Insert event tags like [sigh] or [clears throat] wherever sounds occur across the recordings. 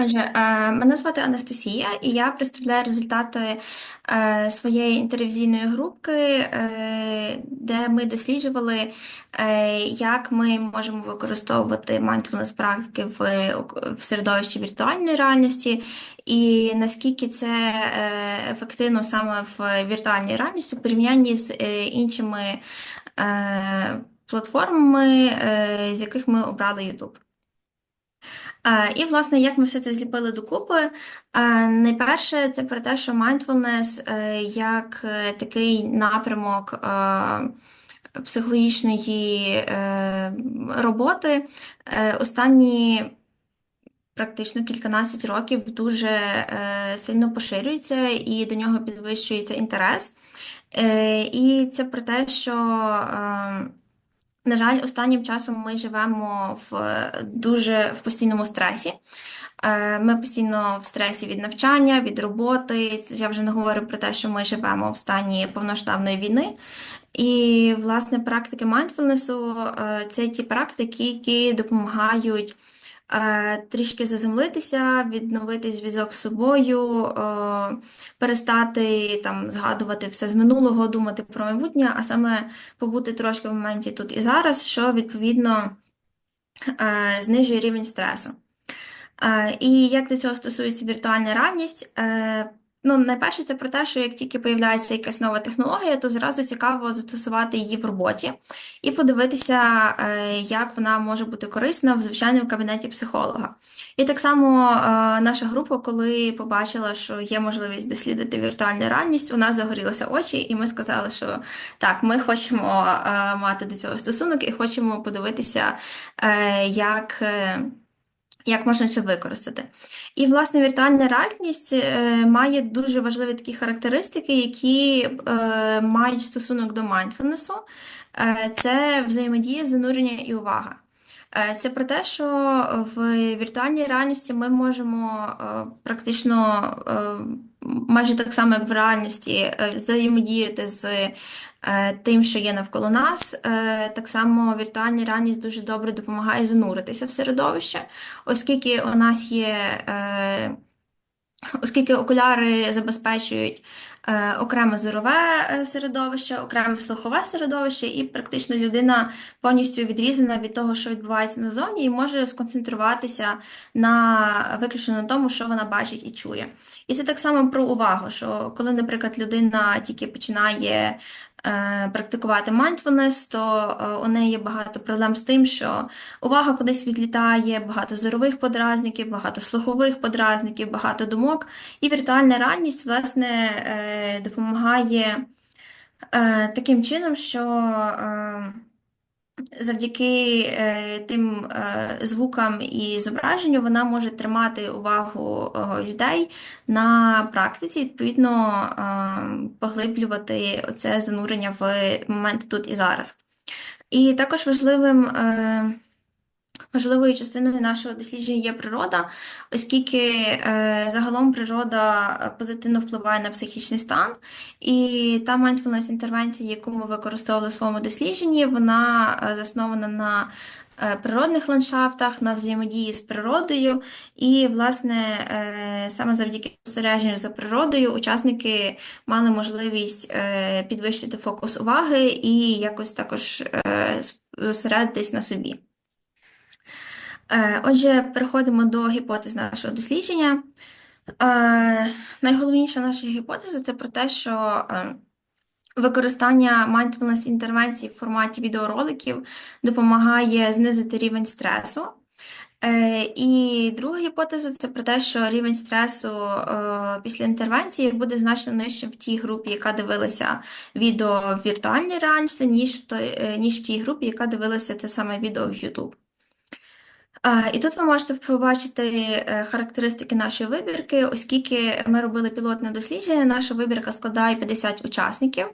Отже, е, мене звати Анастасія, і я представляю результати е, своєї інтервізійної групи, е, де ми досліджували, як ми можемо використовувати mindfulness практики в, середовищі віртуальної реальності, і наскільки це ефективно саме в віртуальній реальності в порівнянні з іншими платформами, з яких ми обрали YouTube. І, власне, як ми все це зліпили докупи. Найперше, це про те, що mindfulness е, як е, такий напрямок е, психологічної роботи останні практично кільканадцять років дуже сильно поширюється і до нього підвищується інтерес. І це про те, що е, на жаль, останнім часом ми живемо в е, дуже в постійному стресі. Е, Ми постійно в стресі від навчання, від роботи. Я вже не говорю про те, що ми живемо в стані повноштабної війни. І, власне, практики майндфулнесу це ті практики, які допомагають трішки заземлитися, відновити зв'язок з собою, перестати там згадувати все з минулого, думати про майбутнє, а саме побути трошки в моменті тут і зараз, що відповідно е, знижує рівень стресу. Е, І як до цього стосується віртуальна реальність, е, ну, найперше, це про те, що як тільки появляється якась нова технологія, то зразу цікаво застосувати її в роботі і подивитися, е, як вона може бути корисна в звичайному кабінеті психолога. І так само е, наша група, коли побачила, що є можливість дослідити віртуальну реальність, у нас загорілися очі, і ми сказали, що так, ми хочемо е, мати до цього стосунок і хочемо подивитися, як. Як можна це використати? І, власне, віртуальна реальність е, має дуже важливі такі характеристики, які е, мають стосунок до майндфулнесу. Це взаємодія, занурення і увага. Е, Це про те, що в віртуальній реальності ми можемо е, практично е, майже так само, як в реальності, взаємодіяти з тим, що є навколо нас. Так само віртуальна реальність дуже добре допомагає зануритися в середовище, оскільки у нас є. Оскільки окуляри забезпечують е, окреме зорове е, середовище, окреме слухове середовище, і практично людина повністю відрізана від того, що відбувається назовні, і може сконцентруватися на виключно на тому, що вона бачить і чує. І це так само про увагу, що коли, наприклад, людина тільки починає практикувати mindfulness, то е, у неї є багато проблем з тим, що увага кудись відлітає, багато зорових подразників, багато слухових подразників, багато думок. І віртуальна реальність, власне, е, допомагає е, таким чином, що е, завдяки е, тим е, звукам і зображенню вона може тримати увагу е, людей на практиці, відповідно, поглиблювати це занурення в момент тут і зараз. І також важливим. Важливою частиною нашого дослідження є природа, оскільки е, загалом природа е, позитивно впливає на психічний стан, і та mindfulness інтервенція, яку ми використовували в своєму дослідженні, вона е, заснована на е, природних ландшафтах, на взаємодії з природою. І, власне, саме завдяки спостереженню за природою учасники мали можливість підвищити фокус уваги і якось також зосередитись на собі. Е, Отже, переходимо до гіпотез нашого дослідження. Е, Найголовніша наша гіпотеза це про те, що е, використання mindfulness інтервенцій в форматі відеороликів допомагає знизити рівень стресу. І друга гіпотеза це про те, що рівень стресу після інтервенції буде значно нижчим в тій групі, яка дивилася відео в віртуальній реальності, ніж в той, ніж в тій групі, яка дивилася це саме відео в YouTube. І тут ви можете побачити е, характеристики нашої вибірки, оскільки ми робили пілотне дослідження, наша вибірка складає 50 учасників,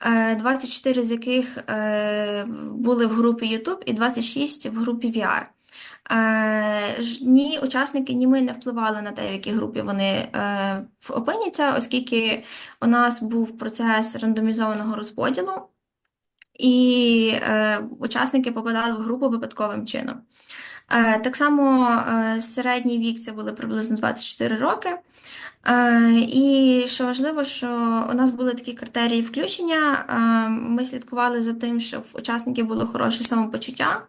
е, 24 з яких е, були в групі YouTube і 26 в групі VR. Е, Ні учасники, ні ми не впливали на те, в якій групі вони опиняться, оскільки у нас був процес рандомізованого розподілу. І е, учасники попадали в групу випадковим чином. Е, так само е, середній вік це були приблизно 24 роки. Е, і що важливо, що у нас були такі критерії включення. Е, ми слідкували за тим, щоб у учасників було хороше самопочуття,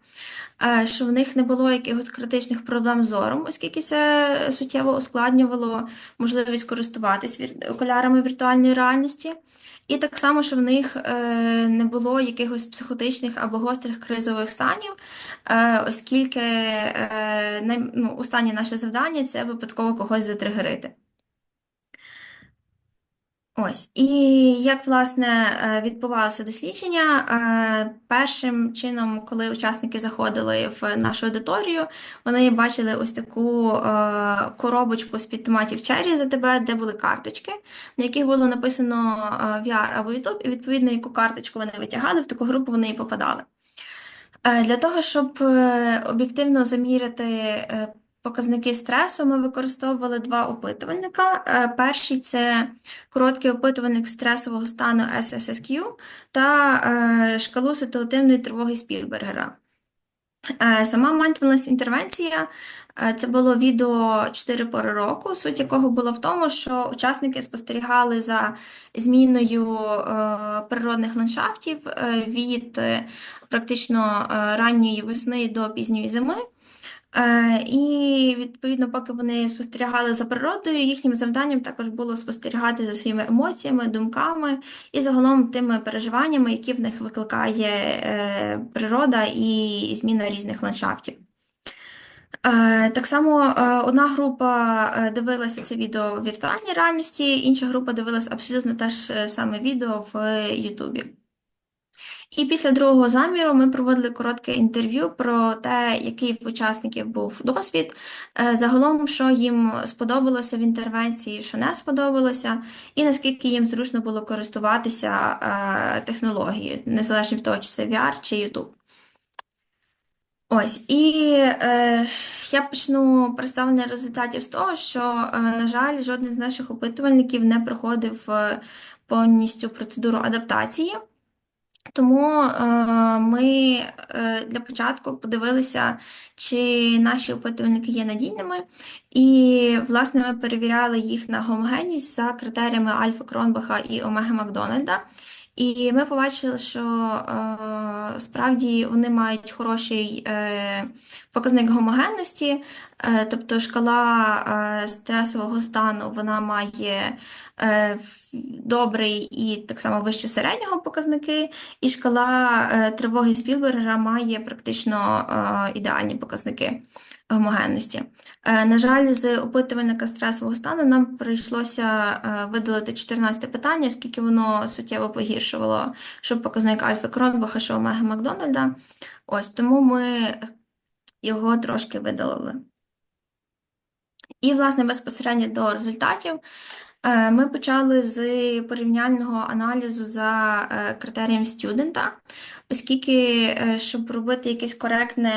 е, що в них не було якихось критичних проблем з зором, оскільки це суттєво ускладнювало можливість користуватись окулярами віртуальної реальності. І так само, що в них е, не було якихось психотичних або гострих кризових станів, оскільки ну, останнє наше завдання це випадково когось затригерити. Ось, і як власне е, відбувалося дослідження, Е, першим чином, коли учасники заходили в нашу аудиторію, вони бачили ось таку е, коробочку з-під томатів черрі за тебе, де були карточки, на яких було написано VR або YouTube, і відповідно, яку карточку вони витягали, в таку групу вони і попадали. Для того, щоб об'єктивно заміряти показники стресу, ми використовували два опитувальника. Е, Перший це короткий опитувальник стресового стану SSSQ та е, шкалу ситуативної тривоги Спілбергера. Е, Сама mindfulness інтервенція це було відео 4 пори року, суть якого була в тому, що учасники спостерігали за зміною природних ландшафтів від практично ранньої весни до пізньої зими. Е, І відповідно, поки вони спостерігали за природою, їхнім завданням також було спостерігати за своїми емоціями, думками і загалом тими переживаннями, які в них викликає е, природа і зміна різних ландшафтів. Е, Так само одна група дивилася це відео в віртуальній реальності, інша група дивилася абсолютно те ж саме відео в Ютубі. І після другого заміру ми проводили коротке інтерв'ю про те, який в учасників був досвід, е, загалом, що їм сподобалося в інтервенції, що не сподобалося, і наскільки їм зручно було користуватися е, технологією, незалежно від того, чи це VR, чи YouTube. Ось, і е, я почну представлення результатів з того, що, е, на жаль, жоден з наших опитувальників не проходив е, повністю процедуру адаптації. Тому е, ми е, для початку подивилися, чи наші опитувальники є надійними, і, власне, ми перевіряли їх на гомогенність за критеріями Альфа Кронбаха і Омеги Макдональда. І ми побачили, що е, справді вони мають хороший е, показник гомогенності, е, тобто шкала е, стресового стану вона має е, добрий і так само вище середнього показники, і шкала е, тривоги Спілбергера має практично е, ідеальні показники гомогенності. Е, На жаль, з опитувальника стресового стану нам прийшлося е, видалити 14 питання, оскільки воно суттєво погіршувало що показник Альфа Кронбаха, що Омеги Макдональда. Ось тому ми його трошки видалили. І, власне, безпосередньо до результатів. Е, Ми почали з порівняльного аналізу за е, критерієм студента, оскільки, е, щоб робити якесь коректне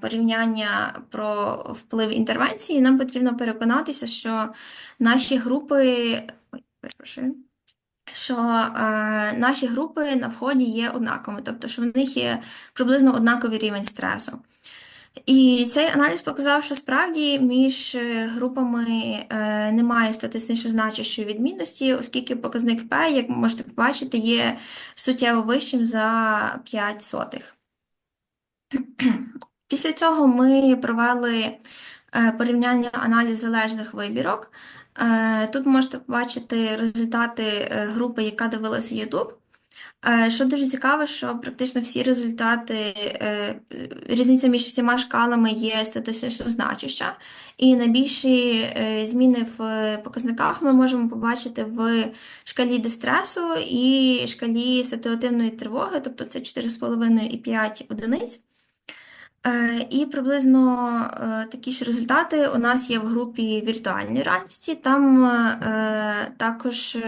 порівняння про вплив інтервенції, нам потрібно переконатися, що наші групи, перепрошую, що наші групи на вході є однаковими, тобто, що в них є приблизно однаковий рівень стресу. І цей аналіз показав, що справді між е, групами е, немає статистично значущої відмінності, оскільки показник P, як можете побачити, є суттєво вищим за 5 сотих. [clears throat] Після цього ми провели е, порівняльний аналіз залежних вибірок. Е, Тут можете побачити результати групи, яка дивилася YouTube. Е, Що дуже цікаво, що практично всі результати, е, різниця між всіма шкалами є статистично значуща, і найбільші е, зміни в показниках ми можемо побачити в шкалі дистресу і шкалі ситуативної тривоги, тобто це 4,5 і 5 одиниць. І приблизно такі ж результати у нас є в групі віртуальної реальності. Там також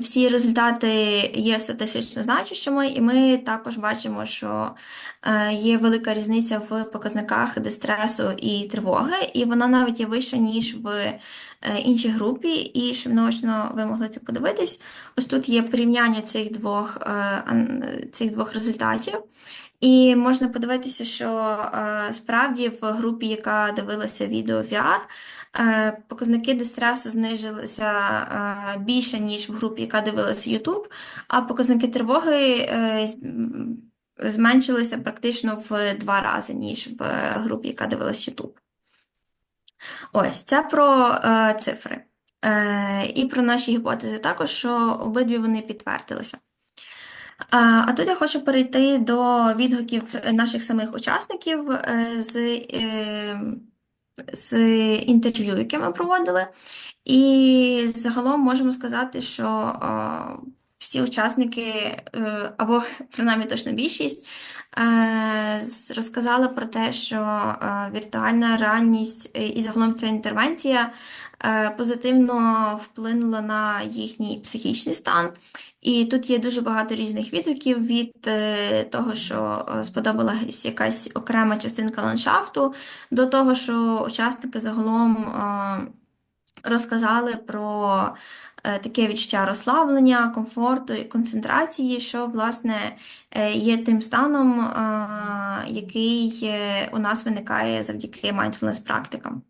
всі результати є статистично значущими, і ми також бачимо, що е, є велика різниця в показниках дистресу і тривоги, і вона навіть є вища, ніж в е, іншій групі. І щоб наочно ви могли це подивитись, ось тут є порівняння цих двох, е, цих двох результатів. І можна подивитися, що справді в групі, яка дивилася відео VR, е, показники дистресу знижилися е, більше, ніж в групі, яка дивилася YouTube, а показники тривоги е, зменшилися практично в два рази, ніж в групі, яка дивилася YouTube. Ось це про е, цифри. І про наші гіпотези також, що обидві вони підтвердилися. А тут я хочу перейти до відгуків наших самих учасників з з інтерв'ю, яке ми проводили. І загалом можемо сказати, що всі учасники, е, або принаймні точно більшість, розказали про те, що віртуальна реальність і загалом ця інтервенція позитивно вплинула на їхній психічний стан. І тут є дуже багато різних відгуків від е, того, що е, сподобалась якась окрема частинка ландшафту, до того, що учасники загалом е, розказали про таке відчуття розслаблення, комфорту і концентрації, що, власне, є тим станом, який у нас виникає завдяки mindfulness практикам.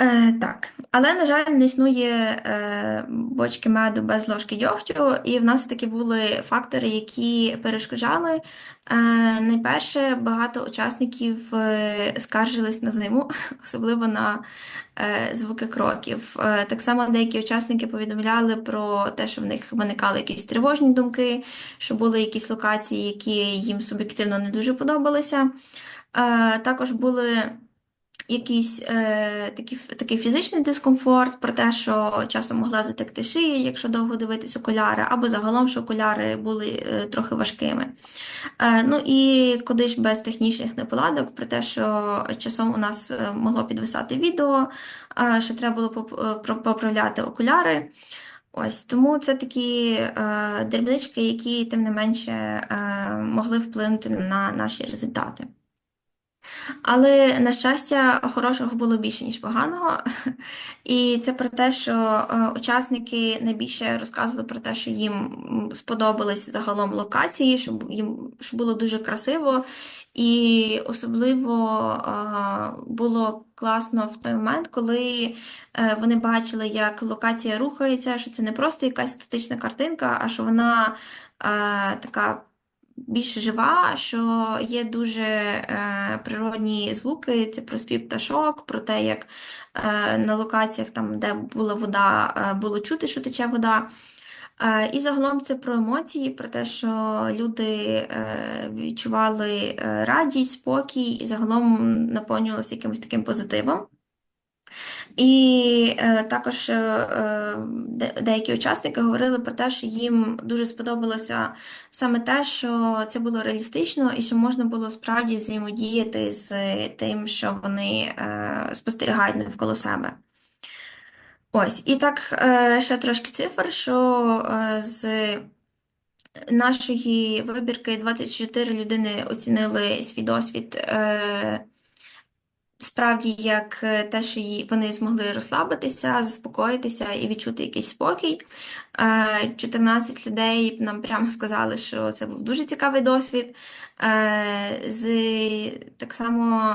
Е, Так, але, на жаль, не існує е, бочки меду без ложки дьогтю, і в нас такі були фактори, які перешкоджали. Е, Найперше, багато учасників е, скаржились на зиму, [laughs] особливо на е, звуки кроків. Е, Так само деякі учасники повідомляли про те, що в них виникали якісь тривожні думки, що були якісь локації, які їм суб'єктивно не дуже подобалися. Е, Також були якийсь е, такий, такий фізичний дискомфорт, про те, що часом могла затекти шия, якщо довго дивитись окуляри, або загалом, що окуляри були е, трохи важкими. Е, ну і куди ж без технічних неполадок, про те, що часом у нас е, могло підвисати відео, е, що треба було поправляти окуляри. Ось тому це такі е, дрібнички, які тим не менше е, могли вплинути на наші результати. Але, на щастя, хорошого було більше, ніж поганого. [laughs] І це про те, що е, учасники найбільше розказували про те, що їм сподобались загалом локації, щоб їм щоб було дуже красиво. І особливо е, було класно в той момент, коли е, вони бачили, як локація рухається, що це не просто якась статична картинка, а що вона така більш жива, що є дуже е, природні звуки, це про спів пташок, про те, як е, на локаціях, там, де була вода, е, було чути, що тече вода. Е, і загалом це про емоції, про те, що люди е, відчували е, радість, спокій і загалом наповнювалися якимось таким позитивом. І е, також е, е деякі учасники говорили про те, що їм дуже сподобалося саме те, що це було реалістично і що можна було справді взаємодіяти з тим, що вони е, спостерігають навколо себе. Ось, і так, е, ще трошки цифр, що е, з нашої вибірки 24 людини оцінили свій досвід. Е, справді як е, те, що її, вони змогли розслабитися, заспокоїтися і відчути якийсь спокій. 14 е, людей нам прямо сказали, що це був дуже цікавий досвід. Е, з так само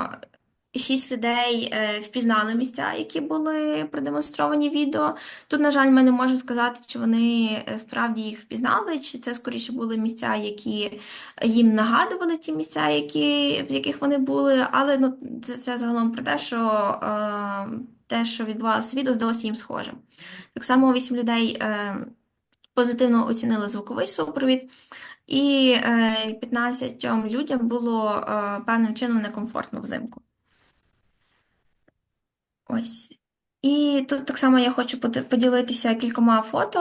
Шість людей е, впізнали місця, які були продемонстровані відео. Тут, на жаль, ми не можемо сказати, чи вони е, справді їх впізнали, чи це скоріше були місця, які їм нагадували ті місця, які, в яких вони були. Але ну, це, це загалом про те, що е, те, що відбувалося відео, здалося їм схожим. Так само вісім людей е, позитивно оцінили звуковий супровід. І 15 е, людям було певним чином некомфортно взимку. Ось. І тут так само я хочу поділитися кількома фото,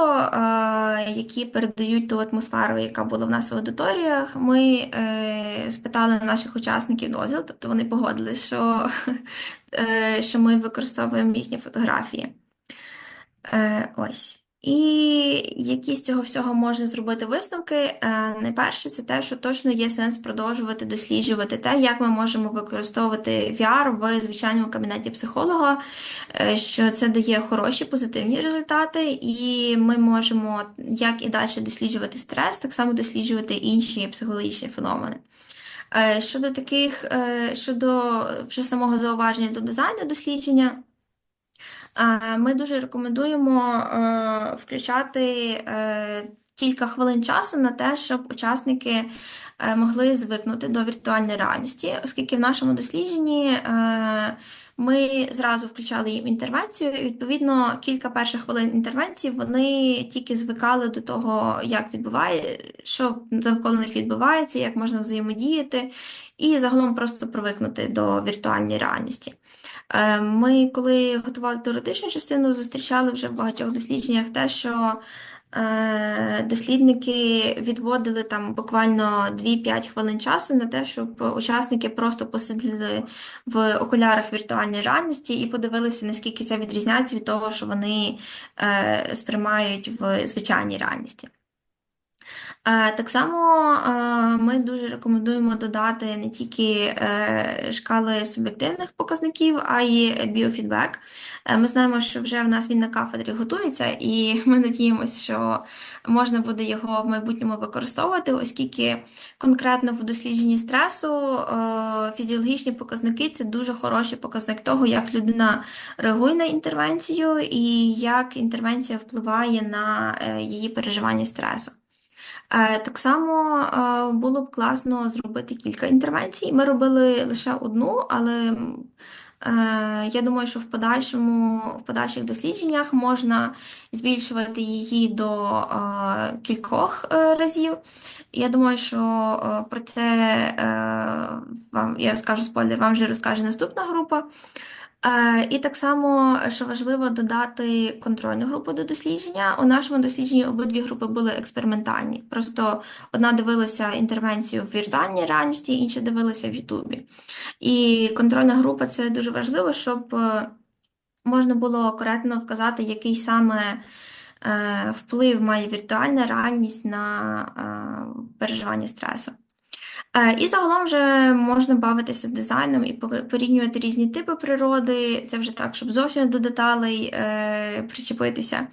які передають ту атмосферу, яка була в нас в аудиторіях. Ми е, спитали наших учасників дозвіл, тобто вони погодились, що, [laughs] е, що ми використовуємо їхні фотографії. Е, ось. І які з цього всього можна зробити висновки? Е, Найперше, це те, що точно є сенс продовжувати досліджувати те, як ми можемо використовувати VR в звичайному кабінеті психолога, е, що це дає хороші позитивні результати, і ми можемо як і далі досліджувати стрес, так само досліджувати інші психологічні феномени. Е, Щодо таких, щодо вже самого зауваження до дизайну дослідження. Ми дуже рекомендуємо е, включати е, кілька хвилин часу на те, щоб учасники е, могли звикнути до віртуальної реальності, оскільки в нашому дослідженні ми зразу включали їм інтервенцію, і відповідно кілька перших хвилин інтервенції вони тільки звикали до того, як відбуває, що навколо них відбувається, як можна взаємодіяти, і загалом просто привикнути до віртуальної реальності. Е, Ми, коли готували теоретичну частину, зустрічали вже в багатьох дослідженнях те, що е, дослідники відводили там буквально 2-5 хвилин часу на те, щоб учасники просто посиділи в окулярах віртуальної реальності і подивилися, наскільки це відрізняється від того, що вони е, сприймають в звичайній реальності. Е, Так само е, ми дуже рекомендуємо додати не тільки е, шкали суб'єктивних показників, а й біофідбек. Ми знаємо, що вже в нас він на кафедрі готується, і [laughs] ми надіємося, що можна буде його в майбутньому використовувати, оскільки конкретно в дослідженні стресу фізіологічні показники це дуже хороший показник того, як людина реагує на інтервенцію і як інтервенція впливає на її переживання стресу. Е, Так само е, було б класно зробити кілька інтервенцій. Ми робили лише одну, але е, я думаю, що в подальшому, в подальших дослідженнях можна збільшувати її до кількох разів. Я думаю, що про це вам я скажу спойлер, вам вже розкаже наступна група. Е, І так само, що важливо додати контрольну групу до дослідження. У нашому дослідженні обидві групи були експериментальні. Просто одна дивилася інтервенцію в віртуальній реальності, інша дивилася в Ютубі. І контрольна група це дуже важливо, щоб е, можна було коректно вказати, який саме е, вплив має віртуальна реальність на переживання стресу. Е, І загалом вже можна бавитися дизайном і пор- порівнювати різні типи природи. Це вже так, щоб зовсім до деталей е, причепитися.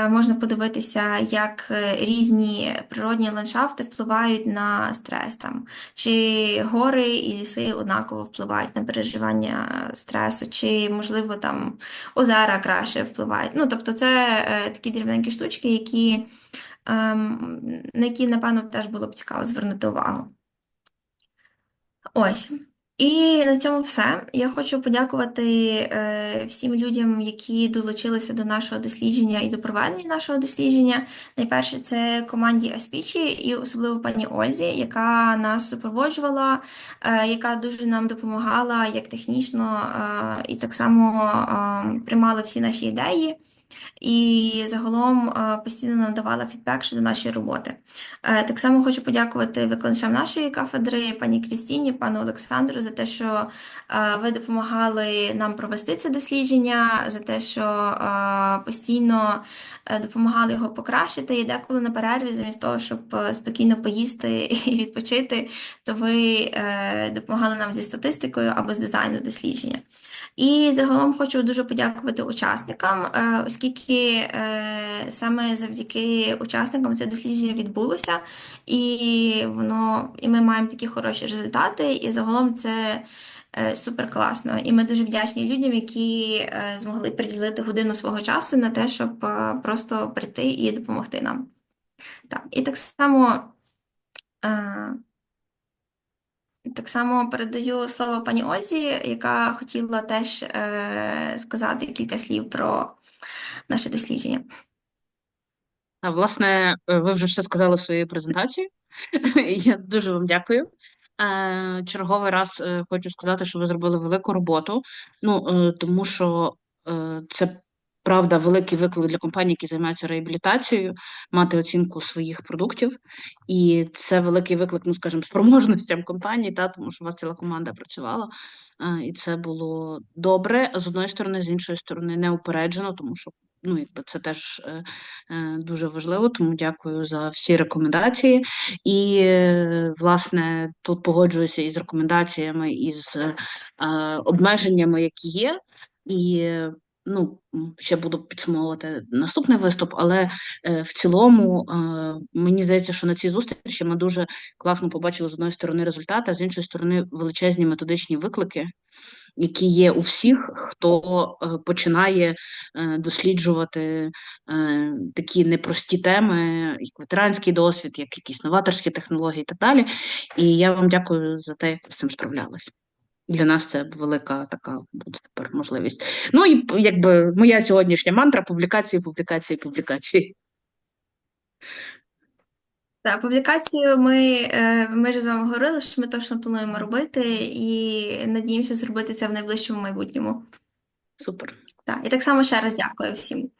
Е, можна подивитися, як е, різні природні ландшафти впливають на стрес там, чи гори і ліси однаково впливають на переживання стресу, чи, можливо, там озера краще впливають. Ну, тобто, це е, такі дрібненькі штучки, які, ем, на які, напевно, теж було б цікаво звернути увагу. Ось. І на цьому все. Я хочу подякувати е, всім людям, які долучилися до нашого дослідження і до проведення нашого дослідження. Найперше, це команді Аспічі і особливо пані Ользі, яка нас супроводжувала, е, яка дуже нам допомагала як технічно, е, і так само е, приймала всі наші ідеї. І загалом е, постійно нам давала фідбек щодо нашої роботи. Е, Так само хочу подякувати викладачам нашої кафедри, пані Крістіні, пану Олександру, за те, що е, ви допомагали нам провести це дослідження, за те, що постійно допомагали його покращити. І деколи на перерві, замість того, щоб спокійно поїсти [laughs] і відпочити, то ви допомагали нам зі статистикою або з дизайну дослідження. І загалом хочу дуже подякувати учасникам, е, оскільки е, саме завдяки учасникам це дослідження відбулося, і воно, і ми маємо такі хороші результати. І загалом це е, супер класно. І ми дуже вдячні людям, які е, змогли приділити годину свого часу на те, щоб е, просто прийти і допомогти нам. Так, і так само. е, так само передаю слово пані Ользі, яка хотіла теж е, сказати кілька слів про наше дослідження. А, Власне, е, ви вже все сказали своєю презентацією. [laughs] Я дуже вам дякую. Е, Черговий раз е, хочу сказати, що ви зробили велику роботу. Ну, тому що це правда великий виклик для компаній, які займаються реабілітацією, мати оцінку своїх продуктів. І це великий виклик, ну скажімо, спроможностям компанії, та тому що у вас ціла команда працювала. І це було добре з одної сторони, з іншої сторони, неупереджено, тому що ну, якби це теж е, е, дуже важливо, тому дякую за всі рекомендації. І, е, власне, тут погоджуюся із рекомендаціями, із обмеженнями, які є. І ну, ще буду підсумовувати наступний виступ, але в цілому мені здається, що на цій зустрічі ми дуже класно побачили з одної сторони результати, а з іншої сторони величезні методичні виклики, які є у всіх, хто е, починає е, досліджувати е, такі непрості теми, як ветеранський досвід, як якісь новаторські технології і так далі. І я вам дякую за те, як ви з цим справлялись. Для нас це велика така буде тепер можливість. Ну і якби моя сьогоднішня мантра публікації, публікації, публікації. Так, публікацію ми, е, ми ж з вами говорили, що ми точно плануємо робити, і надіємося зробити це в найближчому майбутньому. Супер. Так, і так само ще раз дякую всім.